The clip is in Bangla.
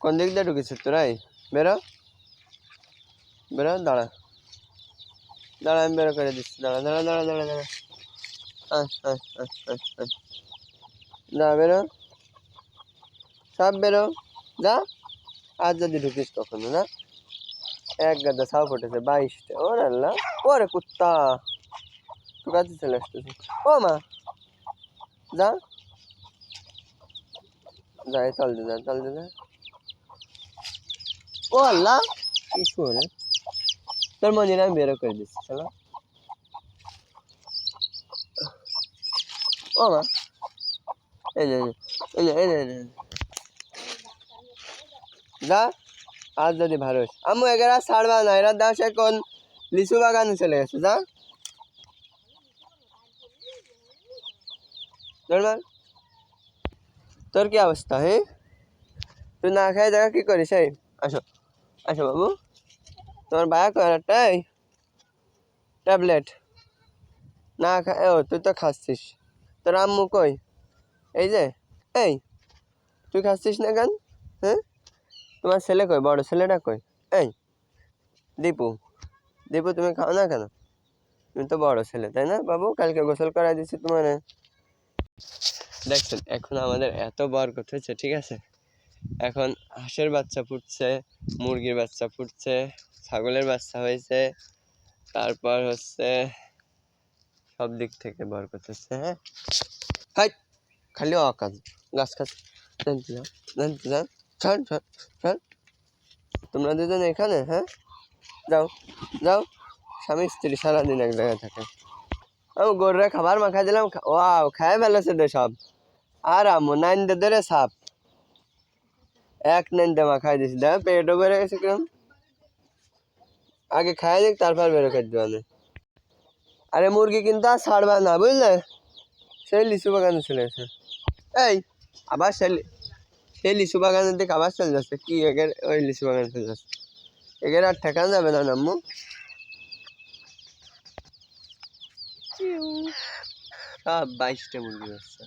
কোন দিক দিয়ে ঢুকেছিস তোরাই বেরো। বেরো, দাঁড়া। দাঁড়া, আমি বেরো করে দিচ্ছি। দাঁড়া দাঁড়া দাঁড়া দাঁড়া দাঁড়া। দাঁড়া বেরো। সব বেরো। যা। আজ যদি ঢুকিস কখনো, না? এক গাদা ছাও ফুটেছে বাইশটা। ওরে আল্লাহ, ওরে কুত্তা। তোর কাছে চলে আসতেছে। ও মা। যা। যা, এই তল দে যা তল দে যা। ও আল্লাহ, কি শুনে? তোর মনে আমি বেরো করে দিচ্ছি চলো ও মা। এই নে এই নে এই নে যা আজ যদি ভালো আম্মু এগারা ছাড়বা না, এরা দাস এখন লিচু বাগানে চলে গেছে, যা। নর্মাল। তোর কি অবস্থা হ্যাঁ তুই না খাই, দেখা কি করিস, এই, আসো। আসো বাবু, তোমার বায়া কর একটাই ট্যাবলেট। না খা, ও, তুই তো খাচ্ছিস। তোর আম্মু কই? এই যে, এই, তুই খাচ্ছিস না কেন? হ্যাঁ? তোমার ছেলে কই? বড় ছেলেটা কই? এই, দীপু। দীপু, তুমি খাও না কেন? তুমি তো বড় ছেলে, তাই না বাবু? কালকে গোসল করাই দিচ্ছি তোমার। দেখছেন, এখন আমাদের এত বরকত হয়েছে ঠিক আছে? এখন হাঁসের বাচ্চা ফুটছে মুরগির বাচ্চা ফুটছে ছাগলের বাচ্চা হয়েছে, তারপর হচ্ছে সব দিক থেকে বরকত হচ্ছে হ্যাঁ? হাই, খালি অকাজ গাছ খাস ছাড় ছাড় ছাড়। তোমরা দুজন এখানে হ্যাঁ? যাও যাও। স্বামী, স্ত্রী সারাদিন এক জায়গায় থাকে। আমি গরুরে খাবার মাখা দিলাম ওয়াও, খায় ফেলেছে রে সব। আর আমো নাইন দে সাপ। এক নাইন দে মাখাই দিছি। দেখ পেটও বেড়ে গেছে কিরম। আগে খাই দেখ তারপর বেরো খাই দেওয়া আরে মুরগি কিন্তু আর ছাড়বা না বুঝলে? সেই লিচু বাগানে চলে গেছে। এই আবার সেই সেই লিচু বাগানের দিকে আবার চলে যাচ্ছে। কি এগের ওই লিচু বাগানে চলে যাচ্ছে। এগের আর ঠেকানো যাবে না নাম্মু। সব বাইশটা মুরগি হচ্ছে